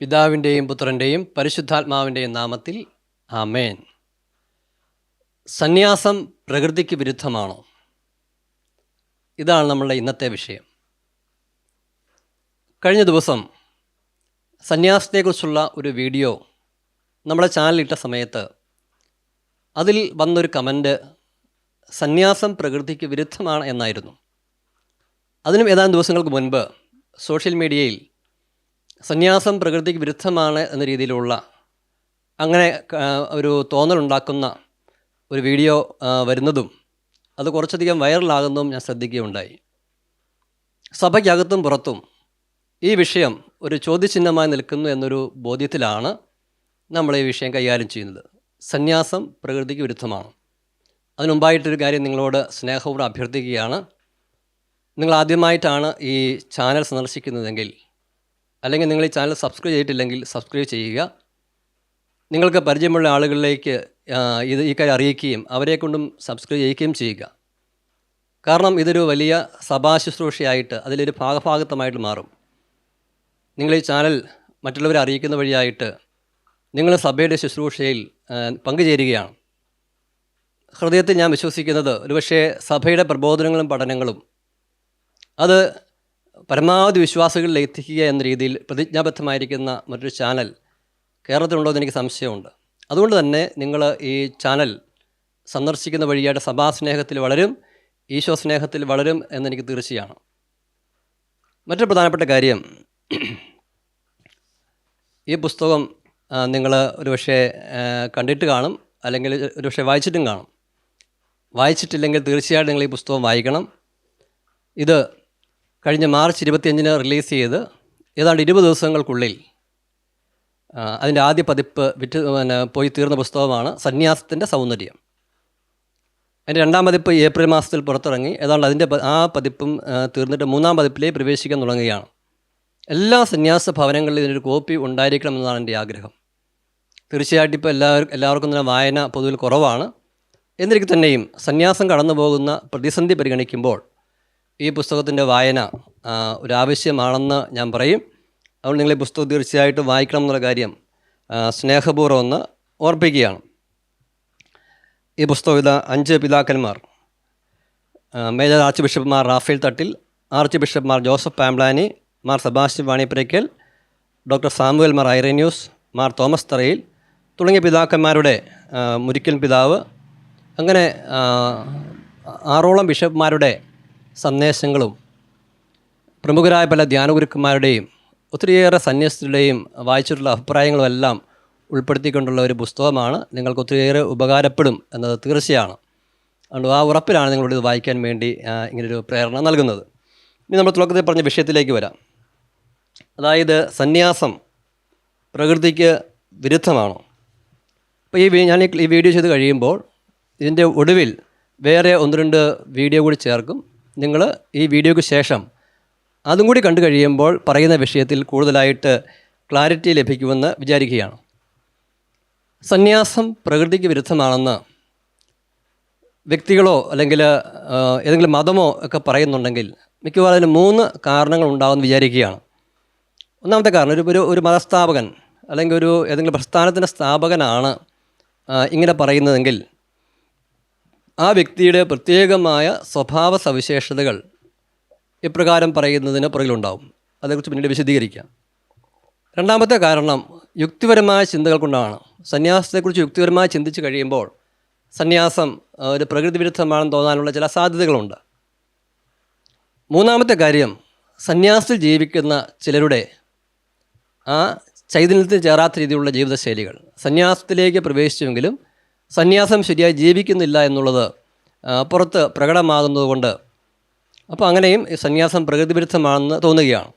പിതാവിന്റെയും പുത്രന്റെയും പരിശുദ്ധാത്മാവിന്റെയും നാമത്തിൽ ആമേൻ. സന്യാസം പ്രകൃതിക്ക് വിരുദ്ധമാണോ? ഇതാണ് നമ്മളുടെ ഇന്നത്തെ വിഷയം. കഴിഞ്ഞ ദിവസം സന്യാസത്തെക്കുറിച്ചുള്ള ഒരു വീഡിയോ നമ്മുടെ ചാനലിട്ട സമയത്ത് അതിൽ വന്നൊരു കമന്റ് സന്യാസം പ്രകൃതിക്ക് വിരുദ്ധമാണ് എന്നായിരുന്നു. അതിനും ഏതാനും ദിവസങ്ങൾക്ക് മുൻപ് സോഷ്യൽ മീഡിയയിൽ സന്യാസം പ്രകൃതിക്ക് വിരുദ്ധമാണ് എന്ന രീതിയിലുള്ള അങ്ങനെ ഒരു തോന്നലുണ്ടാക്കുന്ന ഒരു വീഡിയോ വരുന്നതും അത് കുറച്ചധികം വൈറലാകുന്നതും ഞാൻ ശ്രദ്ധിക്കുകയുണ്ടായി. സഭയ്ക്കകത്തും പുറത്തും ഈ വിഷയം ഒരു ചോദ്യചിഹ്നമായി നിൽക്കുന്നു എന്നൊരു ബോധ്യത്തിലാണ് നമ്മൾ ഈ വിഷയം കൈകാര്യം ചെയ്യുന്നത്. സന്യാസം പ്രകൃതിക്ക് വിരുദ്ധമാണ്. അതിനുമുമ്പായിട്ടൊരു കാര്യം നിങ്ങളോട് സ്നേഹപൂർവം അഭ്യർത്ഥിക്കുകയാണ്. നിങ്ങൾ ആദ്യമായിട്ടാണ് ഈ ചാനൽ സന്ദർശിക്കുന്നതെങ്കിൽ അല്ലെങ്കിൽ നിങ്ങൾ ഈ ചാനൽ സബ്സ്ക്രൈബ് ചെയ്തിട്ടില്ലെങ്കിൽ സബ്സ്ക്രൈബ് ചെയ്യുക. നിങ്ങൾക്ക് പരിചയമുള്ള ആളുകളിലേക്ക് ഇത് ഈ കാര്യം അറിയിക്കുകയും അവരെ കൊണ്ടും സബ്സ്ക്രൈബ് ചെയ്യിക്കുകയും ചെയ്യുക. കാരണം ഇതൊരു വലിയ സഭാ ശുശ്രൂഷയായിട്ട് അതിലൊരു ഭാഗഭാഗത്വമായിട്ട് മാറും. നിങ്ങൾ ഈ ചാനൽ മറ്റുള്ളവരെ അറിയിക്കുന്ന വഴിയായിട്ട് നിങ്ങൾ സഭയുടെ ശുശ്രൂഷയിൽ പങ്കുചേരുകയാണ്. ഹൃദയത്തിൽ ഞാൻ വിശ്വസിക്കുന്നത് ഒരുപക്ഷേ സഭയുടെ പ്രബോധനങ്ങളും പഠനങ്ങളും അത് പരമാവധി വിശ്വാസികളിൽ എത്തിക്കുക എന്ന രീതിയിൽ പ്രതിജ്ഞാബദ്ധമായിരിക്കുന്ന മറ്റൊരു ചാനൽ കേരളത്തിലുണ്ടോ എന്ന് എനിക്ക് സംശയമുണ്ട്. അതുകൊണ്ട് തന്നെ നിങ്ങൾ ഈ ചാനൽ സന്ദർശിക്കുന്ന വഴിയായിട്ട് സഭാസ്നേഹത്തിൽ വളരും ഈശോ സ്നേഹത്തിൽ വളരും എന്നെനിക്ക് തീർച്ചയാണ്. മറ്റൊരു പ്രധാനപ്പെട്ട കാര്യം ഈ പുസ്തകം നിങ്ങൾ ഒരുപക്ഷെ കണ്ടിട്ട് കാണും അല്ലെങ്കിൽ ഒരുപക്ഷെ വായിച്ചിട്ടും കാണും. വായിച്ചിട്ടില്ലെങ്കിൽ തീർച്ചയായിട്ടും നിങ്ങൾ ഈ പുസ്തകം വായിക്കണം. ഇത് കഴിഞ്ഞ മാർച്ച് ഇരുപത്തിയഞ്ചിന് റിലീസ് ചെയ്ത് ഏതാണ്ട് ഇരുപത് ദിവസങ്ങൾക്കുള്ളിൽ അതിന്റെ ആദ്യ പതിപ്പ് വിറ്റ് പിന്നെ പോയി തീർന്ന പുസ്തകമാണ് സന്യാസത്തിന്റെ സൗന്ദര്യം. അതിന്റെ രണ്ടാം പതിപ്പ് ഏപ്രിൽ മാസത്തിൽ പുറത്തിറങ്ങി. ഏതാണ്ട് അതിന്റെ ആ പതിപ്പും തീർന്നിട്ട് മൂന്നാം പതിപ്പിലേക്ക് പ്രവേശിക്കാൻ തുടങ്ങുകയാണ്. എല്ലാ സന്യാസ ഭവനങ്ങളിലും ഇതിനൊരു കോപ്പി ഉണ്ടായിരിക്കണം എന്നാണ് എന്റെ ആഗ്രഹം. തീർച്ചയായിട്ടും ഇപ്പോൾ എല്ലാവർക്കും എല്ലാവർക്കും തന്നെ വായന പൊതുവിൽ കുറവാണ്. എന്നിരിക്കെ തന്നെയും സന്യാസം കടന്നു പോകുന്ന പ്രതിസന്ധി പരിഗണിക്കുമ്പോൾ ഈ പുസ്തകത്തിന്റെ വായന ഒരു ആവശ്യമാണെന്ന് ഞാൻ പറയും. അതുകൊണ്ട് നിങ്ങൾ ഈ പുസ്തകം തീർച്ചയായിട്ടും വായിക്കണം എന്നുള്ള കാര്യം സ്നേഹപൂർവം ഒന്ന് ഓർപ്പിക്കുകയാണ്. ഈ പുസ്തകം ഇതാ അഞ്ച് പിതാക്കന്മാർ മേജർ ആർച്ച് ബിഷപ്പ്മാർ റാഫേൽ തട്ടിൽ ആർച്ച് ബിഷപ്പ്മാർ ജോസഫ് പാംബ്ലാനി മാർ സെബാസ്റ്റ്യൻ വാണിപ്പുരയ്ക്കൽ ഡോക്ടർ സാമുവൽ മാർ ഐറേന്യൂസ് മാർ തോമസ് തറയിൽ തുടങ്ങിയ പിതാക്കന്മാരുടെ മുരിക്കൽ പിതാവ് അങ്ങനെ ആറോളം ബിഷപ്പ്മാരുടെ സന്ദേശങ്ങളും പ്രമുഖരായ പല ധ്യാനഗുരുക്കന്മാരുടെയും ഒത്തിരിയേറെ സന്യസ്തരുടെയും വായിച്ചിട്ടുള്ള അഭിപ്രായങ്ങളും എല്ലാം ഉൾപ്പെടുത്തിക്കൊണ്ടുള്ള ഒരു പുസ്തകമാണ്. നിങ്ങൾക്ക് ഒത്തിരിയേറെ ഉപകാരപ്പെടും എന്നത് തീർച്ചയാണ്. അതുകൊണ്ട് ആ ഉറപ്പിലാണ് നിങ്ങളോട് ഇത് വായിക്കാൻ വേണ്ടി ഇങ്ങനൊരു പ്രേരണ നൽകുന്നത്. ഇനി നമ്മൾ തുടക്കത്തിൽ പറഞ്ഞ വിഷയത്തിലേക്ക് വരാം. അതായത് സന്യാസം പ്രകൃതിക്ക് വിരുദ്ധമാണോ? അപ്പോൾ ഈ ഞാൻ ഈ വീഡിയോ ചെയ്ത് കഴിയുമ്പോൾ ഇതിന്റെ ഒടുവിൽ വേറെ ഒന്ന് രണ്ട് വീഡിയോ കൂടി ചേർക്കും. നിങ്ങൾ ഈ വീഡിയോയ്ക്ക് ശേഷം അതും കൂടി കണ്ടു കഴിയുമ്പോൾ പറയുന്ന വിഷയത്തിൽ കൂടുതലായിട്ട് ക്ലാരിറ്റി ലഭിക്കുമെന്ന് വിചാരിക്കുകയാണ്. സന്യാസം പ്രകൃതിക്ക് വിരുദ്ധമാണെന്ന് വ്യക്തികളോ അല്ലെങ്കിൽ ഏതെങ്കിലും മതമോ ഒക്കെ പറയുന്നുണ്ടെങ്കിൽ മിക്കവാറും മൂന്ന് കാരണങ്ങൾ ഉണ്ടാകുമെന്ന് വിചാരിക്കുകയാണ്. ഒന്നാമത്തെ കാരണം ഒരു ഒരു ഒരു മതസ്ഥാപകൻ അല്ലെങ്കിൽ ഒരു ഏതെങ്കിലും പ്രസ്ഥാനത്തിന്റെ സ്ഥാപകനാണ് ഇങ്ങനെ പറയുന്നതെങ്കിൽ ആ വ്യക്തിയുടെ പ്രത്യേകമായ സ്വഭാവ സവിശേഷതകൾ ഇപ്രകാരം പറയുന്നതിന് പുറകിലുണ്ടാവും. അതേക്കുറിച്ച് പിന്നീട് വിശദീകരിക്കാം. രണ്ടാമത്തെ കാരണം യുക്തിപരമായ ചിന്തകൾ കൊണ്ടാണ്. സന്യാസത്തെക്കുറിച്ച് യുക്തിപരമായി ചിന്തിച്ച് കഴിയുമ്പോൾ സന്യാസം ഒരു പ്രകൃതി വിരുദ്ധമാണെന്ന് തോന്നാനുള്ള ചില സാധ്യതകളുണ്ട്. മൂന്നാമത്തെ കാര്യം സന്യാസത്തിൽ ജീവിക്കുന്ന ചിലരുടെ ആ ചൈതന്യത്തിൽ ചേരാത്ത രീതിയിലുള്ള ജീവിതശൈലികൾ. സന്യാസത്തിലേക്ക് പ്രവേശിച്ചുവെങ്കിലും സന്യാസം ശരിയായി ജീവിക്കുന്നില്ല എന്നുള്ളത് പുറത്ത് പ്രകടമാകുന്നതുകൊണ്ട് അപ്പോൾ അങ്ങനെയും സന്യാസം പ്രകൃതി വിരുദ്ധമാണെന്ന് തോന്നുകയാണ്.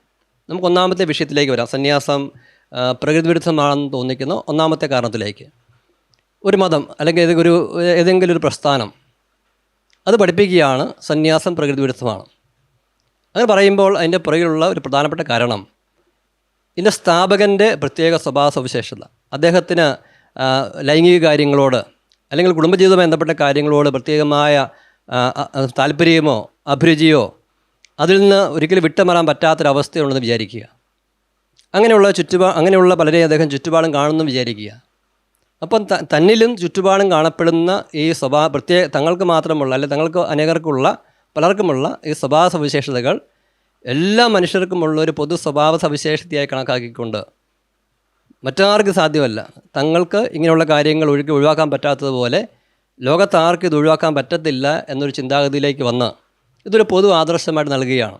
നമുക്ക് ഒന്നാമത്തെ വിഷയത്തിലേക്ക് വരാം. സന്യാസം ആ, പ്രകൃതി വിരുദ്ധമാണെന്ന് തോന്നിക്കുന്ന ഒന്നാമത്തെ കാരണത്തിലേക്ക്. ഒരു മതം അല്ലെങ്കിൽ ഏതെങ്കിലും ഒരു ഏതെങ്കിലും ഒരു പ്രസ്ഥാനം അത് പഠിപ്പിക്കുകയാണ് സന്യാസം പ്രകൃതി വിരുദ്ധമാണ് അങ്ങനെ പറയുമ്പോൾ അതിന്റെ പുറകിലുള്ള ഒരു പ്രധാനപ്പെട്ട കാരണം ഇതിന്റെ സ്ഥാപകന്റെ പ്രത്യേക സ്വഭാവ സവിശേഷത അദ്ദേഹത്തിന് ലൈംഗിക കാര്യങ്ങളോട് അല്ലെങ്കിൽ കുടുംബജീവിതവുമായി ബന്ധപ്പെട്ട കാര്യങ്ങളോട് പ്രത്യേകമായ താല്പര്യമോ അഭിരുചിയോ അതിൽ നിന്ന് ഒരിക്കലും വിട്ടുമാറാൻ പറ്റാത്തൊരവസ്ഥയുണ്ടെന്ന് വിചാരിക്കുക. അങ്ങനെയുള്ള ചുറ്റുപാ അങ്ങനെയുള്ള പലരെ അദ്ദേഹം ചുറ്റുപാടും കാണുന്നു വിചാരിക്കുക. അപ്പം തന്നിലും ചുറ്റുപാടും കാണപ്പെടുന്ന ഈ സ്വഭാവ പ്രത്യേക തങ്ങൾക്ക് മാത്രമുള്ള അല്ലെങ്കിൽ തങ്ങൾക്ക് അനേകർക്കുള്ള പലർക്കുമുള്ള ഈ സ്വഭാവ സവിശേഷതകൾ എല്ലാ മനുഷ്യർക്കുമുള്ള ഒരു പൊതു സ്വഭാവ സവിശേഷതയായി കണക്കാക്കിക്കൊണ്ട് മറ്റാർക്കും സാധ്യമല്ല. തങ്ങൾക്ക് ഇങ്ങനെയുള്ള കാര്യങ്ങൾ ഒഴുകി ഒഴിവാക്കാൻ പറ്റാത്തതുപോലെ ലോകത്താർക്കും ഇത് ഒഴിവാക്കാൻ പറ്റത്തില്ല എന്നൊരു ചിന്താഗതിയിലേക്ക് വന്ന ഇതൊരു പൊതു ആദർശമായിട്ട് നൽകുകയാണ്.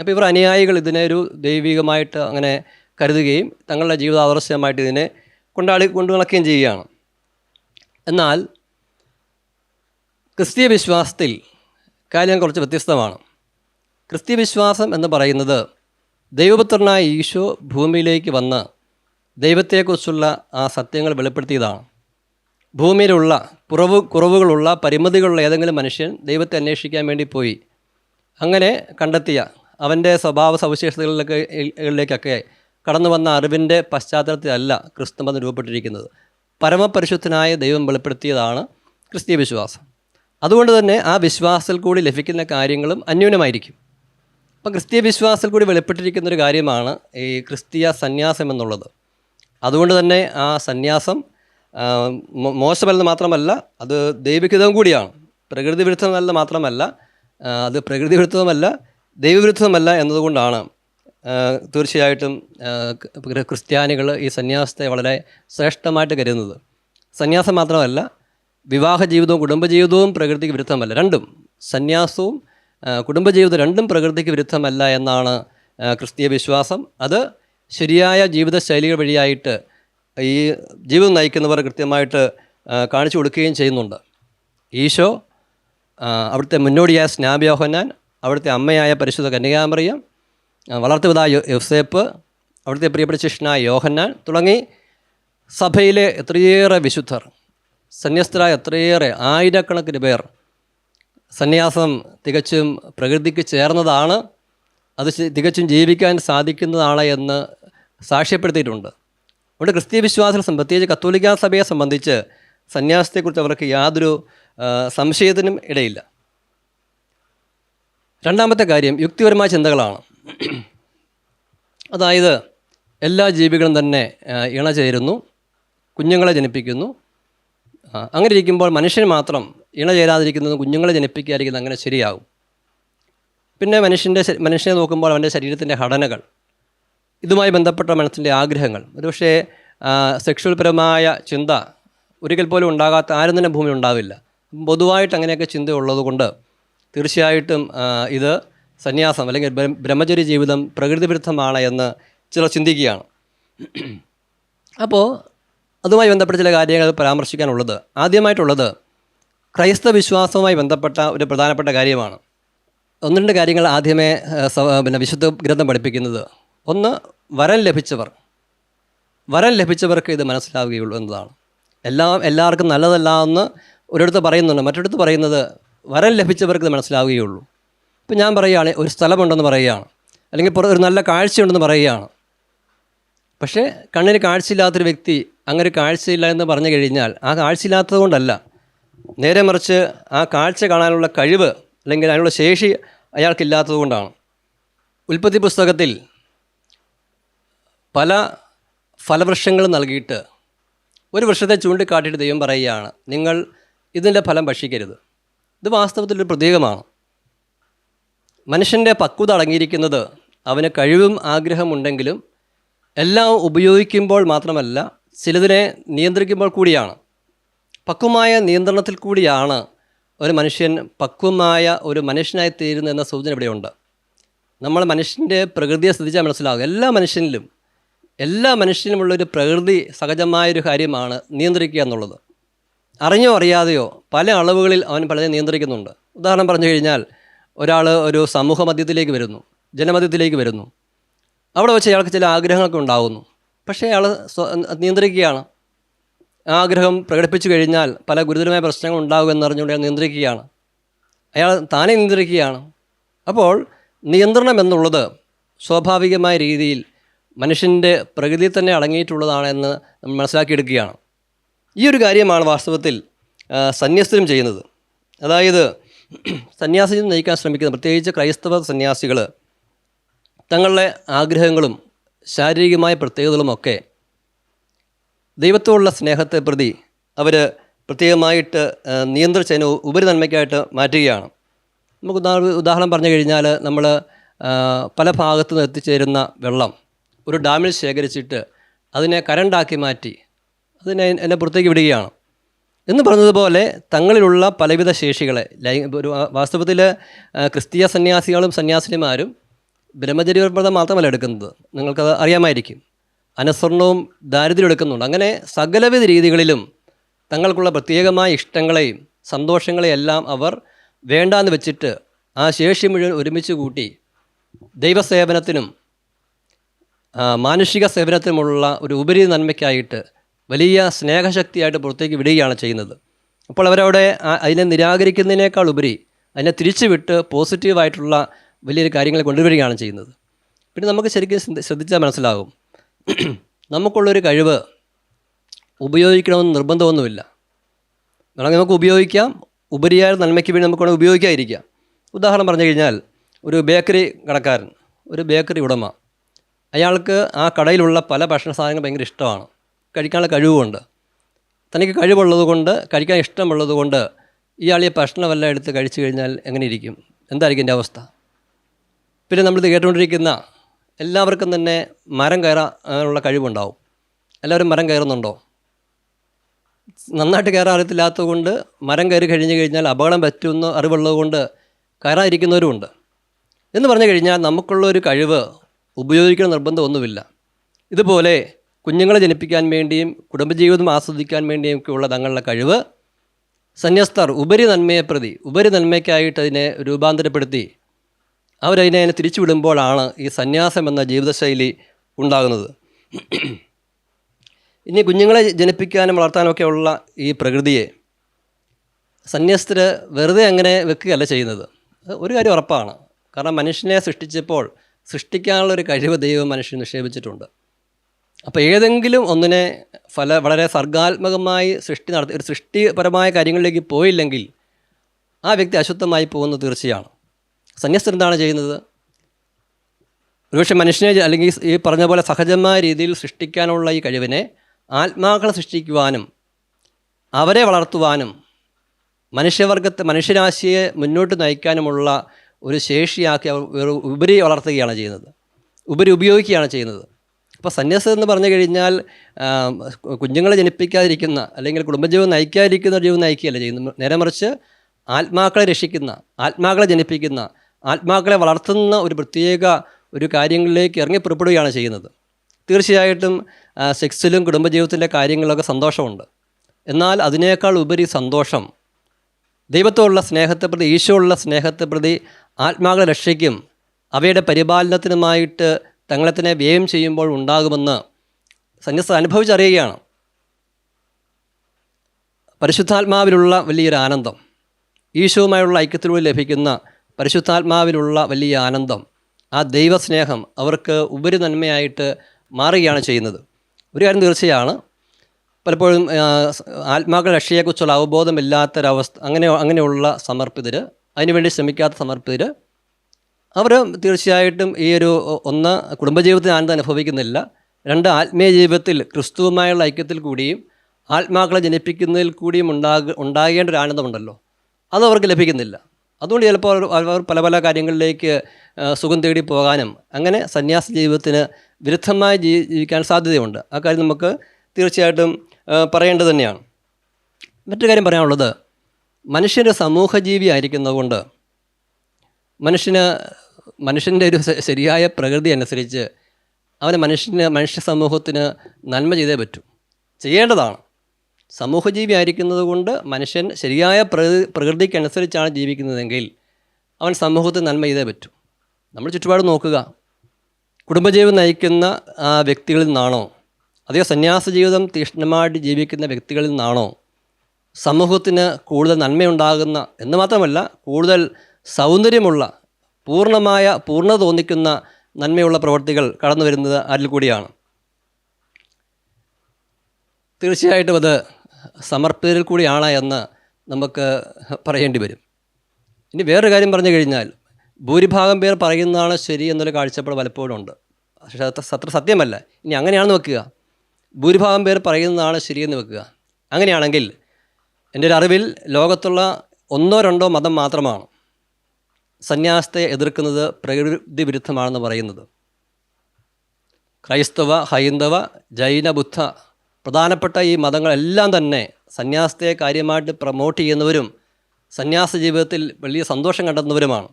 അപ്പോൾ ഇവർ അനുയായികൾ ഇതിനെ ഒരു ദൈവികമായിട്ട് അങ്ങനെ കരുതുകയും തങ്ങളുടെ ജീവിത ആദർശമായിട്ട് ഇതിനെ കൊണ്ടാളി കൊണ്ടു നടക്കുകയും ചെയ്യുകയാണ്. എന്നാൽ ക്രിസ്തീയ വിശ്വാസത്തിൽ കാര്യം കുറച്ച് വ്യത്യസ്തമാണ്. ക്രിസ്തീയ വിശ്വാസം എന്ന് പറയുന്നത് ദൈവപുത്രനായ ഈശോ ഭൂമിയിലേക്ക് വന്ന് ദൈവത്തെക്കുറിച്ചുള്ള ആ സത്യങ്ങൾ വെളിപ്പെടുത്തിയതാണ്. ഭൂമിയിലുള്ള കുറവ് കുറവുകളുള്ള പരിമിതികളുള്ള ഏതെങ്കിലും മനുഷ്യൻ ദൈവത്തെ അന്വേഷിക്കാൻ വേണ്ടി പോയി. അങ്ങനെ കണ്ടെത്തിയ അവന്റെ സ്വഭാവ സവിശേഷതകളിലൊക്കെ കളിലേക്കൊക്കെ കടന്നു വന്ന അറിവിന്റെ പശ്ചാത്തലത്തിലല്ല ക്രിസ്തുമതം രൂപപ്പെട്ടിരിക്കുന്നത്. പരമപരിശുദ്ധനായ ദൈവം വെളിപ്പെടുത്തിയതാണ് ക്രിസ്തീയ വിശ്വാസം. അതുകൊണ്ട് തന്നെ ആ വിശ്വാസത്തിൽ കൂടി ലഭിക്കുന്ന കാര്യങ്ങളും അന്യൂനമായിരിക്കും. അപ്പം ക്രിസ്തീയ വിശ്വാസത്തിൽ കൂടി വെളിപ്പെട്ടിരിക്കുന്ന ഒരു കാര്യമാണ് ഈ ക്രിസ്തീയ സന്യാസം എന്നുള്ളത് അതുകൊണ്ട് തന്നെ ആ സന്യാസം മോശമല്ലെന്ന് മാത്രമല്ല അത് ദൈവികതവും കൂടിയാണ്. പ്രകൃതി വിരുദ്ധമല്ല മാത്രമല്ല അത് പ്രകൃതി വിരുദ്ധവുമല്ല ദൈവവിരുദ്ധവുമല്ല എന്നതുകൊണ്ടാണ് തീർച്ചയായിട്ടും ക്രിസ്ത്യാനികൾ ഈ സന്യാസത്തെ വളരെ ശ്രേഷ്ഠമായിട്ട് കരുതുന്നത്. സന്യാസം മാത്രമല്ല വിവാഹ ജീവിതവും കുടുംബജീവിതവും പ്രകൃതിക്ക് വിരുദ്ധമല്ല. രണ്ടും സന്യാസവും കുടുംബജീവിതവും കുടുംബജീവിതം രണ്ടും പ്രകൃതിക്ക് വിരുദ്ധമല്ല എന്നാണ് ക്രിസ്തീയ വിശ്വാസം. അത് ശരിയായ ജീവിതശൈലികൾ വഴിയായിട്ട് ഈ ജീവിതം നയിക്കുന്നവർ കൃത്യമായിട്ട് കാണിച്ചു കൊടുക്കുകയും ചെയ്യുന്നുണ്ട്. ഈശോ അവിടുത്തെ മുന്നോടിയായ സ്നാബ്യോഹനാൻ അവിടുത്തെ അമ്മയായ പരിശുദ്ധ കന്യകാമറിയം വളർത്തുവിതായ യോസേപ്പ് അവിടുത്തെ പ്രിയപ്പെട്ട ശിഷ്യനായ യോഹന്നാൻ തുടങ്ങി സഭയിലെ എത്രയേറെ വിശുദ്ധർ സന്യസ്തരായ എത്രയേറെ ആയിരക്കണക്കിന് പേർ സന്യാസം തികച്ചും പ്രകൃതിക്ക് ചേർന്നതാണ് അത് തികച്ചും ജീവിക്കാൻ സാധിക്കുന്നതാണ് എന്ന് സാക്ഷ്യപ്പെടുത്തിയിട്ടുണ്ട്. അതുകൊണ്ട് ക്രിസ്തീയ വിശ്വാസം പ്രത്യേകിച്ച് കത്തോലിക്ക സഭയെ സംബന്ധിച്ച് സന്യാസത്തെക്കുറിച്ച് അവർക്ക് യാതൊരു സംശയത്തിനും ഇടയില്ല. രണ്ടാമത്തെ കാര്യം യുക്തിപരമായ ചിന്തകളാണ്. അതായത് എല്ലാ ജീവികളും തന്നെ ഇണ ചേരുന്നു കുഞ്ഞുങ്ങളെ ജനിപ്പിക്കുന്നു. അങ്ങനെ ഇരിക്കുമ്പോൾ മനുഷ്യൻ മാത്രം ഇണ ചേരാതിരിക്കുന്നത് കുഞ്ഞുങ്ങളെ ജനിപ്പിക്കാതിരിക്കുന്നത് അങ്ങനെ ശരിയാകും. പിന്നെ മനുഷ്യന്റെ മനുഷ്യനെ നോക്കുമ്പോൾ അവന്റെ ശരീരത്തിന്റെ ഘടനകൾ. ഇതുമായി ബന്ധപ്പെട്ട മനസ്സിന്റെ ആഗ്രഹങ്ങൾ. ഒരുപക്ഷേ സെക്ഷൽപരമായ പരമായ ചിന്ത ഒരിക്കൽ പോലും ഉണ്ടാകാത്ത ആരും തന്നെ ഭൂമിയിൽ ഉണ്ടാവില്ല. പൊതുവായിട്ട് അങ്ങനെയൊക്കെ ചിന്ത ഉള്ളതുകൊണ്ട് തീർച്ചയായിട്ടും ഇത് സന്യാസം അല്ലെങ്കിൽ ബ്ര- ബ്രഹ്മചര്യ ജീവിതം പ്രകൃതി വിരുദ്ധമാണ് എന്ന് ചിലർ ചിന്തിക്കുകയാണ്. അപ്പോൾ അതുമായി ബന്ധപ്പെട്ട ചില കാര്യങ്ങൾ പരാമർശിക്കാനുള്ളത്. ആദ്യമായിട്ടുള്ളത് ക്രൈസ്തവ വിശ്വാസവുമായി ബന്ധപ്പെട്ട ഒരു പ്രധാനപ്പെട്ട കാര്യമാണ്. ഒന്ന് രണ്ട് കാര്യങ്ങൾ ആദ്യമേ പിന്നെ വിശുദ്ധ ഗ്രന്ഥം പഠിപ്പിക്കുന്നത്. ഒന്ന് വരം ലഭിച്ചവർ. വരം ലഭിച്ചവർക്ക് ഇത് മനസ്സിലാവുകയുള്ളൂ എന്നതാണ്. എല്ലാം എല്ലാവർക്കും നല്ലതല്ല എന്ന് ഒരിടത്ത് പറയുന്നുണ്ട്. മറ്റൊരിടത്ത് പറയുന്നത് വരം ലഭിച്ചവർക്ക് ഇത് മനസ്സിലാവുകയുള്ളൂ. ഇപ്പം ഞാൻ പറയുകയാണ് ഒരു സ്ഥലമുണ്ടെന്ന് പറയുകയാണ്. അല്ലെങ്കിൽ ഒരു നല്ല കാഴ്ചയുണ്ടെന്ന് പറയുകയാണ്. പക്ഷേ കണ്ണിന് കാഴ്ചയില്ലാത്തൊരു വ്യക്തി അങ്ങനെ കാഴ്ചയില്ല എന്ന് പറഞ്ഞു കഴിഞ്ഞാൽ ആ കാഴ്ചയില്ലാത്തത് കൊണ്ടല്ല. നേരെ മറിച്ച് ആ കാഴ്ച കാണാനുള്ള കഴിവ് അല്ലെങ്കിൽ അതിനുള്ള ശേഷി അയാൾക്കില്ലാത്തത് കൊണ്ടാണ്. ഉൽപ്പത്തി പുസ്തകത്തിൽ പല ഫലവൃക്ഷങ്ങൾ നൽകിയിട്ട് ഒരു വൃക്ഷത്തെ ചൂണ്ടിക്കാട്ടിയിട്ട് ദൈവം പറയുകയാണ് നിങ്ങൾ ഇതിന്റെ ഫലം ഭക്ഷിക്കരുത്. ഇത് വാസ്തവത്തിൽ ഒരു പ്രതീകമാണ്. മനുഷ്യന്റെ പക്വത അടങ്ങിയിരിക്കുന്നത് അവന് കഴിവും ആഗ്രഹമുണ്ടെങ്കിലും എല്ലാം ഉപയോഗിക്കുമ്പോൾ മാത്രമല്ല ചിലതിനെ നിയന്ത്രിക്കുമ്പോൾ കൂടിയാണ്. പക്വമായ നിയന്ത്രണത്തിൽ കൂടിയാണ് ഒരു മനുഷ്യൻ പക്വമായ ഒരു മനുഷ്യനായി തീരുന്നതെന്ന സൂചന ഇവിടെയുണ്ട്. നമ്മൾ മനുഷ്യന്റെ പ്രകൃതിയെ ശ്രദ്ധിച്ചാൽ മനസ്സിലാകും. എല്ലാ മനുഷ്യനിലും എല്ലാ മനുഷ്യനുമുള്ളൊരു പ്രകൃതി സഹജമായൊരു കാര്യമാണ് നിയന്ത്രിക്കുക എന്നുള്ളത്. അറിഞ്ഞോ അറിയാതെയോ പല അളവുകളിൽ അവൻ പലതും നിയന്ത്രിക്കുന്നുണ്ട്. ഉദാഹരണം പറഞ്ഞു കഴിഞ്ഞാൽ ഒരാൾ ഒരു സമൂഹ മധ്യത്തിലേക്ക് വരുന്നു ജനമധ്യത്തിലേക്ക് വരുന്നു. അവിടെ വെച്ച് അയാൾക്ക് ചില ആഗ്രഹങ്ങളൊക്കെ ഉണ്ടാകുന്നു പക്ഷേ അയാൾ നിയന്ത്രിക്കുകയാണ്. ആഗ്രഹം പ്രകടിപ്പിച്ചു കഴിഞ്ഞാൽ പല ഗുരുതരമായ പ്രശ്നങ്ങൾ ഉണ്ടാകും എന്നറിഞ്ഞുകൊണ്ട് അയാൾ നിയന്ത്രിക്കുകയാണ്. അയാൾ താനെ നിയന്ത്രിക്കുകയാണ്. അപ്പോൾ നിയന്ത്രണം എന്നുള്ളത് സ്വാഭാവികമായ രീതിയിൽ മനുഷ്യന്റെ പ്രകൃതിയിൽ തന്നെ അടങ്ങിയിട്ടുള്ളതാണെന്ന് നമ്മൾ മനസ്സിലാക്കിയെടുക്കുകയാണ്. ഈ ഒരു കാര്യമാണ് വാസ്തവത്തിൽ സന്യസ്തരും ചെയ്യുന്നത്. അതായത് സന്യാസിയും നയിക്കാൻ ശ്രമിക്കുന്നത് പ്രത്യേകിച്ച് ക്രൈസ്തവ സന്യാസികൾ തങ്ങളുടെ ആഗ്രഹങ്ങളും ശാരീരികമായ പ്രത്യേകതകളുമൊക്കെ ദൈവത്തോടുള്ള സ്നേഹത്തെ പ്രതി അവർ പ്രത്യേകമായിട്ട് നിയന്ത്രിച്ചതിന് ഉപരി നന്മയ്ക്കായിട്ട് മാറ്റുകയാണ്. നമുക്ക് ഉദാ- ഉദാഹരണം പറഞ്ഞു കഴിഞ്ഞാൽ നമ്മൾ പല ഭാഗത്തു നിന്ന് എത്തിച്ചേരുന്ന വെള്ളം. ഒരു ഡാമിൽ ശേഖരിച്ചിട്ട് അതിനെ കരണ്ടാക്കി മാറ്റി അതിനെ എന്നെ പുറത്തേക്ക് വിടുകയാണ്. എന്ന് പറഞ്ഞതുപോലെ തങ്ങളിലുള്ള പലവിധ ശേഷികളെ ലൈ ഒരു വാസ്തവത്തിൽ ക്രിസ്തീയ സന്യാസികളും സന്യാസിനിമാരും ബ്രഹ്മചര്യവ്രതം മാത്രമല്ല എടുക്കുന്നത്. നിങ്ങൾക്കത് അറിയാമായിരിക്കും. അനുസരണവും ദാരിദ്ര്യം എടുക്കുന്നുണ്ട്. അങ്ങനെ സകലവിധ രീതികളിലും തങ്ങൾക്കുള്ള പ്രത്യേകമായ ഇഷ്ടങ്ങളെയും സന്തോഷങ്ങളെയും എല്ലാം അവർ വേണ്ടാന്ന് വെച്ചിട്ട് ആ ശേഷി മുഴുവൻ ഒരുമിച്ച് കൂട്ടി ദൈവസേവനത്തിനും മാനുഷിക സേവനത്തിനുമുള്ള ഒരു ഉപരി നന്മയ്ക്കായിട്ട് വലിയ സ്നേഹശക്തിയായിട്ട് പുറത്തേക്ക് വിടുകയാണ് ചെയ്യുന്നത്. അപ്പോൾ അവരവിടെ അതിനെ നിരാകരിക്കുന്നതിനേക്കാൾ ഉപരി അതിനെ തിരിച്ചുവിട്ട് പോസിറ്റീവായിട്ടുള്ള വലിയൊരു കാര്യങ്ങൾ കൊണ്ടുവരികയാണ് ചെയ്യുന്നത്. പിന്നെ നമുക്ക് ശരിക്കും ശ്രദ്ധിച്ചാൽ മനസ്സിലാകും. നമുക്കുള്ളൊരു കഴിവ് ഉപയോഗിക്കണമെന്ന് നിർബന്ധമൊന്നുമില്ല. വേണമെങ്കിൽ നമുക്ക് ഉപയോഗിക്കാം. ഉപരിയായ നന്മയ്ക്ക് വേണ്ടി നമുക്ക് വേണമെങ്കിൽ ഉപയോഗിക്കാതിരിക്കാം. ഉദാഹരണം പറഞ്ഞു കഴിഞ്ഞാൽ ഒരു ബേക്കറി കടക്കാരൻ ഒരു ബേക്കറി ഉടമ അയാൾക്ക് ആ കടയിലുള്ള പല ഭക്ഷണ സാധനങ്ങൾ ഭയങ്കര ഇഷ്ടമാണ്. കഴിക്കാനുള്ള കഴിവുമുണ്ട്. തനിക്ക് കഴിവുള്ളത് കൊണ്ട് കഴിക്കാൻ ഇഷ്ടമുള്ളത് കൊണ്ട് ഇയാൾ ഈ ഭക്ഷണമെല്ലാം എടുത്ത് കഴിച്ചു കഴിഞ്ഞാൽ എങ്ങനെ ഇരിക്കും? എന്തായിരിക്കും എന്റെ അവസ്ഥ? പിന്നെ നമ്മളിത് കേട്ടുകൊണ്ടിരിക്കുന്ന എല്ലാവർക്കും തന്നെ മരം കയറാനുള്ള കഴിവുണ്ടാവും. എല്ലാവരും മരം കയറുന്നുണ്ടോ? നന്നായിട്ട് കയറാൻ അറിയത്തില്ലാത്തത് കൊണ്ട് മരം കയറി കഴിഞ്ഞ് കഴിഞ്ഞാൽ അപകടം പറ്റുമെന്ന് അറിവുള്ളത് കൊണ്ട് കയറാതിരിക്കുന്നവരുമുണ്ട് എന്ന് പറഞ്ഞു കഴിഞ്ഞാൽ നമുക്കുള്ള ഒരു കഴിവ് ഉപയോഗിക്കണം നിർബന്ധമൊന്നുമില്ല. ഇതുപോലെ കുഞ്ഞുങ്ങളെ ജനിപ്പിക്കാൻ വേണ്ടിയും കുടുംബജീവിതം ആസ്വദിക്കാൻ വേണ്ടിയും ഉള്ള തങ്ങളുടെ കഴിവ് സന്യസ്തർ ഉപരി നന്മയെ പ്രതി ഉപരി നന്മയ്ക്കായിട്ട് അതിനെ രൂപാന്തരപ്പെടുത്തി അവരതിനെ അതിനെ തിരിച്ചുവിടുമ്പോഴാണ് ഈ സന്യാസം എന്ന ജീവിതശൈലി ഉണ്ടാകുന്നത്. ഇനി കുഞ്ഞുങ്ങളെ ജനിപ്പിക്കാനും വളർത്താനുമൊക്കെ ഉള്ള ഈ പ്രകൃതിയെ സന്യസ്തർ വെറുതെ അങ്ങനെ വെക്കുകയല്ല ചെയ്യുന്നത്. ഒരു കാര്യം ഉറപ്പാണ്. കാരണം മനുഷ്യനെ സൃഷ്ടിച്ചപ്പോൾ സൃഷ്ടിക്കാനുള്ള ഒരു കഴിവ് ദൈവം മനുഷ്യന് നിക്ഷേപിച്ചിട്ടുണ്ട്. അപ്പോൾ ഏതെങ്കിലും ഒന്നിനെ ഫല വളരെ സർഗാത്മകമായി സൃഷ്ടി നടത്തി ഒരു സൃഷ്ടിപരമായ കാര്യങ്ങളിലേക്ക് പോയില്ലെങ്കിൽ ആ വ്യക്തി അശുദ്ധമായി പോകുന്നത് തീർച്ചയാണ്. സന്യസ്തർ എന്താണ് ചെയ്യുന്നത്? ഒരുപക്ഷെ മനുഷ്യനെ അല്ലെങ്കിൽ ഈ പറഞ്ഞ പോലെ സഹജമായ രീതിയിൽ സൃഷ്ടിക്കാനുള്ള ഈ കഴിവിനെ ആത്മാക്കളെ സൃഷ്ടിക്കുവാനും അവരെ വളർത്തുവാനും മനുഷ്യവർഗത്തെ മനുഷ്യരാശിയെ മുന്നോട്ട് നയിക്കാനുമുള്ള ഒരു ശേഷിയാക്കി അവർ ഉപരി വളർത്തുകയാണ് ചെയ്യുന്നത്. ഉപരി ഉപയോഗിക്കുകയാണ് ചെയ്യുന്നത്. അപ്പോൾ സന്യാസം എന്ന് പറഞ്ഞു കഴിഞ്ഞാൽ കുഞ്ഞുങ്ങളെ ജനിപ്പിക്കാതിരിക്കുന്ന അല്ലെങ്കിൽ കുടുംബജീവൻ നയിക്കാതിരിക്കുന്ന ജീവൻ നയിക്കുകയല്ല ചെയ്യുന്നത്. നേരെ മറിച്ച് ആത്മാക്കളെ രക്ഷിക്കുന്ന ആത്മാക്കളെ ജനിപ്പിക്കുന്ന ആത്മാക്കളെ വളർത്തുന്ന ഒരു പ്രത്യേക ഒരു കാര്യങ്ങളിലേക്ക് ഇറങ്ങി പുറപ്പെടുകയാണ് ചെയ്യുന്നത്. തീർച്ചയായിട്ടും സെക്സിലും കുടുംബജീവിതത്തിന്റെ കാര്യങ്ങളിലൊക്കെ സന്തോഷമുണ്ട്. എന്നാൽ അതിനേക്കാൾ ഉപരി സന്തോഷം ദൈവത്തോടുള്ള സ്നേഹത്തെ പ്രതി ഈശോയുള്ള സ്നേഹത്തെ പ്രതി ആത്മാക്കളെ രക്ഷയ്ക്കും അവയുടെ പരിപാലനത്തിനുമായിട്ട് തങ്ങളെ തന്നെ വ്യയം ചെയ്യുമ്പോൾ ഉണ്ടാകുമെന്ന് സന്യസ്ത അനുഭവിച്ചറിയുകയാണ്. പരിശുദ്ധാത്മാവിലുള്ള വലിയൊരു ആനന്ദം. ഈശോവുമായുള്ള ഐക്യത്തിലൂടെ ലഭിക്കുന്ന പരിശുദ്ധാത്മാവിലുള്ള വലിയ ആനന്ദം. ആ ദൈവസ്നേഹം അവർക്ക് ഉപരി നന്മയായിട്ട് മാറുകയാണ് ചെയ്യുന്നത്. ഒരു കാര്യം തീർച്ചയാണ്. പലപ്പോഴും ആത്മാക്കളുടെ രക്ഷയെക്കുറിച്ചുള്ള അവബോധമില്ലാത്തൊരവസ്ഥ അങ്ങനെ അങ്ങനെയുള്ള സമർപ്പിതർ അതിനുവേണ്ടി ശ്രമിക്കാത്ത സമർപ്പിതർ അവർ തീർച്ചയായിട്ടും ഈ ഒരു ഒന്ന് കുടുംബജീവിതത്തിൽ ആനന്ദം അനുഭവിക്കുന്നില്ല. രണ്ട് ആത്മീയ ജീവിതത്തിൽ ക്രിസ്തുവുമായുള്ള ഐക്യത്തിൽ കൂടിയും ആത്മാക്കളെ ജനിപ്പിക്കുന്നതിൽ കൂടിയും ഉണ്ടാക ഉണ്ടാകേണ്ട ഒരു ആനന്ദമുണ്ടല്ലോ അത് അവർക്ക് ലഭിക്കുന്നില്ല. അതുകൊണ്ട് ചിലപ്പോൾ അവർ പല പല കാര്യങ്ങളിലേക്ക് സുഖം തേടി പോകാനും അങ്ങനെ സന്യാസ ജീവിതത്തിന് വിരുദ്ധമായി ജീ ജീവിക്കാൻ സാധ്യതയുണ്ട്. ആ കാര്യം നമുക്ക് തീർച്ചയായിട്ടും പറയേണ്ടത് തന്നെയാണ്. മറ്റൊരു കാര്യം പറയാനുള്ളത് മനുഷ്യന്റെ സമൂഹജീവി ആയിരിക്കുന്നതുകൊണ്ട് മനുഷ്യന് മനുഷ്യന്റെ ഒരു ശരിയായ പ്രകൃതി അനുസരിച്ച് അവന് മനുഷ്യന് മനുഷ്യ സമൂഹത്തിന് നന്മ ചെയ്തേ പറ്റൂ. ചെയ്യേണ്ടതാണ്. സമൂഹജീവി ആയിരിക്കുന്നത് കൊണ്ട് മനുഷ്യൻ ശരിയായ പ്രകൃതി പ്രകൃതിക്കനുസരിച്ചാണ് ജീവിക്കുന്നതെങ്കിൽ അവൻ സമൂഹത്തിന് നന്മ ചെയ്തേ പറ്റൂ. നമ്മൾ ചുറ്റുപാട് നോക്കുക. കുടുംബജീവിതം നയിക്കുന്ന വ്യക്തികളിൽ നിന്നാണോ? അതേ സന്യാസ ജീവിതം തീക്ഷ്ണമായിട്ട് ജീവിക്കുന്ന വ്യക്തികളിൽ നിന്നാണോ? സമൂഹത്തിന് കൂടുതൽ നന്മയുണ്ടാകുന്ന എന്ന് മാത്രമല്ല കൂടുതൽ സൗന്ദര്യമുള്ള പൂർണമായ പൂർണത തോന്നിക്കുന്ന നന്മയുള്ള പ്രവൃത്തികൾ കടന്നു വരുന്നത് അതിൽ കൂടിയാണ്? തീർച്ചയായിട്ടും അത് സമർപ്പിതരിൽ കൂടിയാണ് എന്ന് നമുക്ക് പറയേണ്ടി വരും. ഇനി വേറൊരു കാര്യം പറഞ്ഞു കഴിഞ്ഞാൽ ഭൂരിഭാഗം പേർ പറയുന്നതാണ് ശരി എന്നൊരു കാഴ്ചപ്പാട് പലപ്പോഴും ഉണ്ട്. പക്ഷേ അത് അത്ര സത്യമല്ല. ഇനി അങ്ങനെയാണെന്ന് വെക്കുക. ഭൂരിഭാഗം പേർ പറയുന്നതാണ് ശരിയെന്ന് വെക്കുക. അങ്ങനെയാണെങ്കിൽ എന്റെ ഒരു അറിവിൽ ലോകത്തുള്ള ഒന്നോ രണ്ടോ മതം മാത്രമാണ് സന്യാസത്തെ എതിർക്കുന്നത് പ്രകൃതി വിരുദ്ധമാണെന്ന് പറയുന്നത്. ക്രൈസ്തവ ഹൈന്ദവ ജൈന ബുദ്ധ പ്രധാനപ്പെട്ട ഈ മതങ്ങളെല്ലാം തന്നെ സന്യാസത്തെ കാര്യമായിട്ട് പ്രൊമോട്ട് ചെയ്യുന്നവരും സന്യാസ ജീവിതത്തിൽ വലിയ സന്തോഷം കണ്ടെത്തുന്നവരുമാണ്.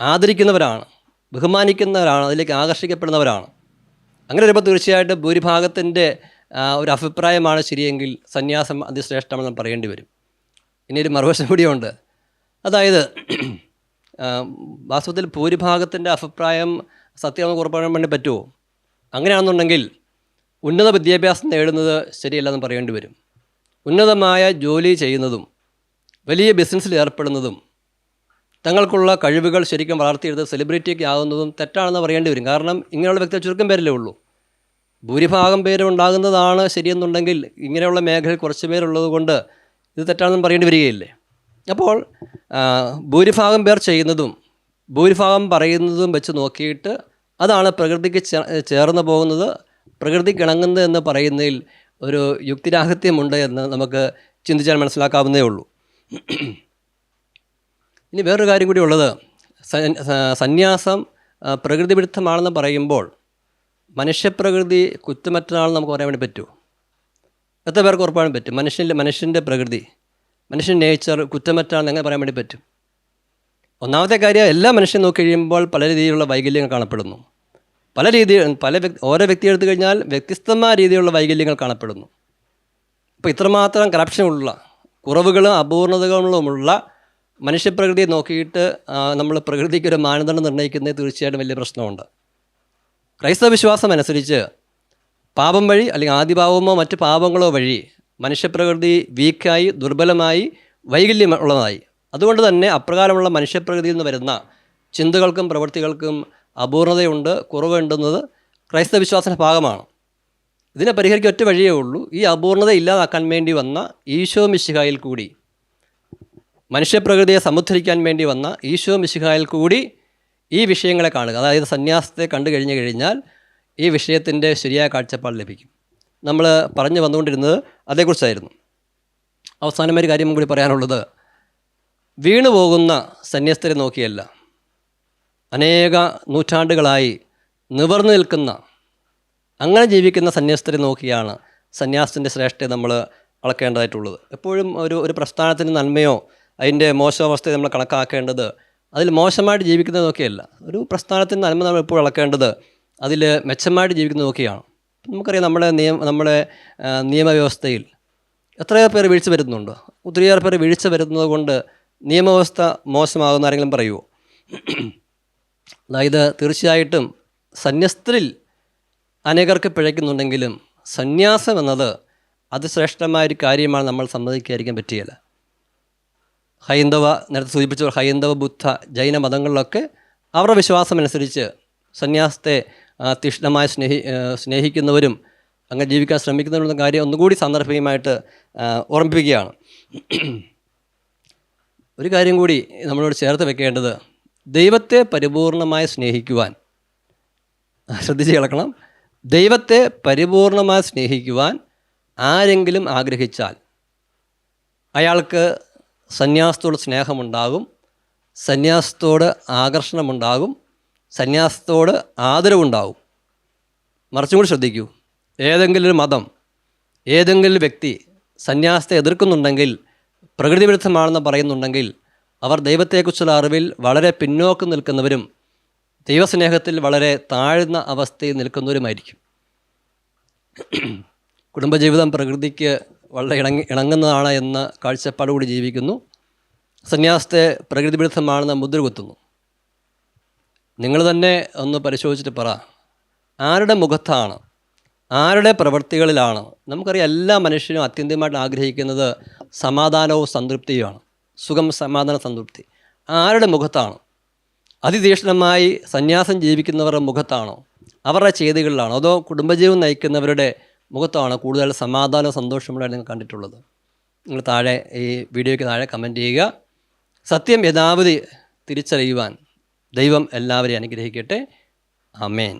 ആദരിക്കുന്നവരാണ് ബഹുമാനിക്കുന്നവരാണ് അതിലേക്ക് ആകർഷിക്കപ്പെടുന്നവരാണ്. അങ്ങനെ വരുമ്പോൾ തീർച്ചയായിട്ടും ഭൂരിഭാഗത്തിന്റെ ഒരു അഭിപ്രായമാണ് ശരിയെങ്കിൽ സന്യാസം അതിശ്രേഷ്ഠമെന്ന് പറയേണ്ടി വരും. ഇനി ഒരു മറുവശം കൂടിയുണ്ട്. അതായത് വാസ്തവത്തിൽ ഭൂരിഭാഗത്തിന്റെ അഭിപ്രായം സത്യമെന്ന് ഉറപ്പാക്കാൻ വേണ്ടി പറ്റുമോ? അങ്ങനെയാണെന്നുണ്ടെങ്കിൽ ഉന്നത വിദ്യാഭ്യാസം നേടുന്നത് ശരിയല്ലെന്ന് പറയേണ്ടി വരും. ഉന്നതമായ ജോലി ചെയ്യുന്നതും വലിയ ബിസിനസ്സിൽ ഏർപ്പെടുന്നതും തങ്ങൾക്കുള്ള കഴിവുകൾ ശരിക്കും വളർത്തിയെടുത്ത് സെലിബ്രിറ്റിയൊക്കെ ആകുന്നതും തെറ്റാണെന്ന് പറയേണ്ടി വരും. കാരണം ഇങ്ങനെയുള്ള വ്യക്തി ചുരുക്കം പേരല്ലേ ഉള്ളൂ. ഭൂരിഭാഗം പേരുണ്ടാകുന്നതാണ് ശരിയെന്നുണ്ടെങ്കിൽ ഇങ്ങനെയുള്ള മേഖലയിൽ കുറച്ച് പേരുള്ളത് കൊണ്ട് ഇത് തെറ്റാണെന്ന് പറയേണ്ടി വരികയില്ലേ? അപ്പോൾ ഭൂരിഭാഗം പേർ ചെയ്യുന്നതും ഭൂരിഭാഗം പറയുന്നതും വെച്ച് നോക്കിയിട്ട് അതാണ് പ്രകൃതിക്ക് ചേർന്ന് പോകുന്നത്. പ്രകൃതിക്ക് ഇണങ്ങുന്നത് എന്ന് പറയുന്നതിൽ ഒരു യുക്തിരാഹിത്യമുണ്ട് എന്ന് നമുക്ക് ചിന്തിച്ചാൽ മനസ്സിലാക്കാവുന്നേ ഉള്ളൂ. ഇനി വേറൊരു കാര്യം കൂടി ഉള്ളത്. സന്യാസം പ്രകൃതിവിരുദ്ധമാണെന്ന് പ്രകൃതി വിരുദ്ധമാണെന്ന് പറയുമ്പോൾ മനുഷ്യപ്രകൃതി കുറ്റമറ്റതാണെന്ന് നമുക്ക് പറയാൻ വേണ്ടി പറ്റുമോ എത്ര പേർക്ക് ഉറപ്പാണ് പറ്റും? മനുഷ്യന്റെ മനുഷ്യന്റെ പ്രകൃതി മനുഷ്യൻ നേച്ചർ കുറ്റമറ്റാണെന്ന് എങ്ങനെ പറയാൻ വേണ്ടി പറ്റും? ഒന്നാമത്തെ കാര്യം എല്ലാ മനുഷ്യനും നോക്കി കഴിയുമ്പോൾ പല രീതിയിലുള്ള വൈകല്യങ്ങൾ കാണപ്പെടുന്നു. പല രീതി പല വ്യക്തി ഓരോ വ്യക്തി എടുത്തു കഴിഞ്ഞാൽ വ്യത്യസ്തമായ രീതിയിലുള്ള വൈകല്യങ്ങൾ കാണപ്പെടുന്നു. അപ്പോൾ ഇത്രമാത്രം കറപ്ഷൻ ഉള്ള കുറവുകളും അപൂർണതകളുമുള്ള മനുഷ്യപ്രകൃതിയെ നോക്കിയിട്ട് നമ്മൾ പ്രകൃതിക്കൊരു മാനദണ്ഡം നിർണയിക്കുന്നത് തീർച്ചയായിട്ടും വലിയ പ്രശ്നമുണ്ട്. ക്രൈസ്തവ വിശ്വാസം അനുസരിച്ച് പാപം വഴി അല്ലെങ്കിൽ ആദിപാപമോ മറ്റ് പാപങ്ങളോ വഴി മനുഷ്യപ്രകൃതി വീക്കായി ദുർബലമായി വൈകല്യം ഉള്ളതായി. അതുകൊണ്ട് തന്നെ അപ്രകാരമുള്ള മനുഷ്യപ്രകൃതിയിൽ നിന്ന് വരുന്ന ചിന്തകൾക്കും പ്രവൃത്തികൾക്കും അപൂർണതയുണ്ട് കുറവുണ്ടെന്നത് ക്രൈസ്തവ വിശ്വാസത്തിന്റെ ഭാഗമാണ്. ഇതിനെ പരിഹരിക്കാൻ ഒറ്റ വഴിയേ ഉള്ളൂ. ഈ അപൂർണത ഇല്ലാതാക്കാൻ വേണ്ടി വന്ന ഈശോ മിശിഹായിൽ കൂടി മനുഷ്യപ്രകൃതിയെ സമുദ്ധരിക്കാൻ വേണ്ടി വന്ന ഈശോ മിശിഹായിൽ കൂടി ഈ വിഷയങ്ങളെ കാണുക. അതായത് സന്യാസത്തെ കണ്ടു കഴിഞ്ഞു കഴിഞ്ഞാൽ ഈ വിഷയത്തിന്റെ ശരിയായ കാഴ്ചപ്പാട് ലഭിക്കും. നമ്മൾ പറഞ്ഞു വന്നുകൊണ്ടിരുന്നത് അതേക്കുറിച്ചായിരുന്നു. അവസാനം ഒരു കാര്യം കൂടി പറയാനുള്ളത്. വീണു പോകുന്ന സന്യസ്തരെ നോക്കിയല്ല. അനേക നൂറ്റാണ്ടുകളായി നിവർന്നു നിൽക്കുന്ന അങ്ങനെ ജീവിക്കുന്ന സന്യാസത്തിനെ നോക്കിയാണ് സന്യാസത്തിന്റെ ശ്രേഷ്ഠത നമ്മൾ അളക്കേണ്ടതായിട്ടുള്ളത്. എപ്പോഴും ഒരു ഒരു പ്രസ്ഥാനത്തിന്റെ നന്മയോ അതിന്റെ മോശാവസ്ഥയെ നമ്മൾ കണക്കാക്കേണ്ടത് അതിൽ മോശമായിട്ട് ജീവിക്കുന്നത് നോക്കിയല്ല ഒരു പ്രസ്ഥാനത്തിന്റെ നന്മ നമ്മൾ എപ്പോഴും അളക്കേണ്ടത് അതിൽ മെച്ചമായിട്ട് ജീവിക്കുന്നതൊക്കെയാണ്. നമുക്കറിയാം നമ്മുടെ നിയമ നമ്മുടെ നിയമവ്യവസ്ഥയിൽ എത്രയോ പേർ വീഴ്ച വരുന്നുണ്ട് ഒത്തിരിയേറെ പേർ വീഴ്ച വരുന്നത് കൊണ്ട് നിയമവ്യവസ്ഥ മോശമാകുന്ന ആരെങ്കിലും പറയുമോ അതായത് തീർച്ചയായിട്ടും സന്യസ്തരിൽ അനേകർക്ക് പിഴയ്ക്കുന്നുണ്ടെങ്കിലും സന്യാസം എന്നത് അതിശ്രേഷ്ഠമായൊരു കാര്യമാണ് നമ്മൾ സമ്മതിക്കാതിരിക്കാൻ പറ്റിയല്ല ഹൈന്ദവ നേരത്തെ സൂചിപ്പിച്ച ഹൈന്ദവ ബുദ്ധ ജൈന മതങ്ങളിലൊക്കെ അവരുടെ വിശ്വാസമനുസരിച്ച് സന്യാസത്തെ തീക്ഷ്ണമായി സ്നേഹി സ്നേഹിക്കുന്നവരും അങ്ങനെ ജീവിക്കാൻ ശ്രമിക്കുന്നവരും എന്ന കാര്യം ഒന്നുകൂടി സാന്ദർഭികമായിട്ട് ഓർമ്മിപ്പിക്കുകയാണ്. ഒരു കാര്യം കൂടി നമ്മളോട് ചേർത്ത് വെക്കേണ്ടത് ദൈവത്തെ പരിപൂർണമായി സ്നേഹിക്കുവാൻ. ശ്രദ്ധിച്ച് കിടക്കണം ദൈവത്തെ പരിപൂർണമായി സ്നേഹിക്കുവാൻ ആരെങ്കിലും ആഗ്രഹിച്ചാൽ അയാൾക്ക് സന്യാസത്തോട് സ്നേഹമുണ്ടാകും സന്യാസത്തോട് ആകർഷണമുണ്ടാകും സന്യാസത്തോട് ആദരവുണ്ടാകും. മറിച്ചും കൂടി ശ്രദ്ധിക്കൂ. ഏതെങ്കിലും ഒരു മതം ഏതെങ്കിലും വ്യക്തി സന്യാസത്തെ എതിർക്കുന്നുണ്ടെങ്കിൽ പ്രകൃതി വിരുദ്ധമാണെന്ന് പറയുന്നുണ്ടെങ്കിൽ അവർ ദൈവത്തെക്കുറിച്ചുള്ള അറിവിൽ വളരെ പിന്നോക്കം നിൽക്കുന്നവരും ദൈവസ്നേഹത്തിൽ വളരെ താഴ്ന്ന അവസ്ഥയിൽ നിൽക്കുന്നവരുമായിരിക്കും. കുടുംബജീവിതം പ്രകൃതിക്ക് വളരെ ഇണങ്ങി ഇണങ്ങുന്നതാണ് എന്ന കാഴ്ചപ്പാടുകൂടി ജീവിക്കുന്നു. സന്യാസത്തെ പ്രകൃതി വിരുദ്ധമാണെന്ന് മുദ്ര കുത്തുന്നു. നിങ്ങൾ തന്നെ ഒന്ന് പരിശോധിച്ചിട്ട് പറ. ആരുടെ മുഖത്താണ്? ആരുടെ പ്രവൃത്തികളിലാണ്? നമുക്കറിയാം എല്ലാ മനുഷ്യരും അത്യന്തികമായിട്ട് ആഗ്രഹിക്കുന്നത് സമാധാനവും സംതൃപ്തിയുമാണ്. സുഖം സമാധാന സംതൃപ്തി. ആരുടെ മുഖത്താണ്? അതിതീക്ഷണമായി സന്യാസം ജീവിക്കുന്നവരുടെ മുഖത്താണോ? അവരുടെ ചെയ്തികളിലാണോ? അതോ കുടുംബജീവൻ നയിക്കുന്നവരുടെ മുഖത്താണ് കൂടുതൽ സമാധാനവും സന്തോഷമുള്ള നിങ്ങൾ കണ്ടിട്ടുള്ളത്. നിങ്ങൾ താഴെ ഈ വീഡിയോയ്ക്ക് താഴെ കമന്റ് ചെയ്യുക. സത്യം യഥാവധി തിരിച്ചറിയുവാൻ ദൈവം എല്ലാവരെയും അനുഗ്രഹിക്കട്ടെ. അമേൻ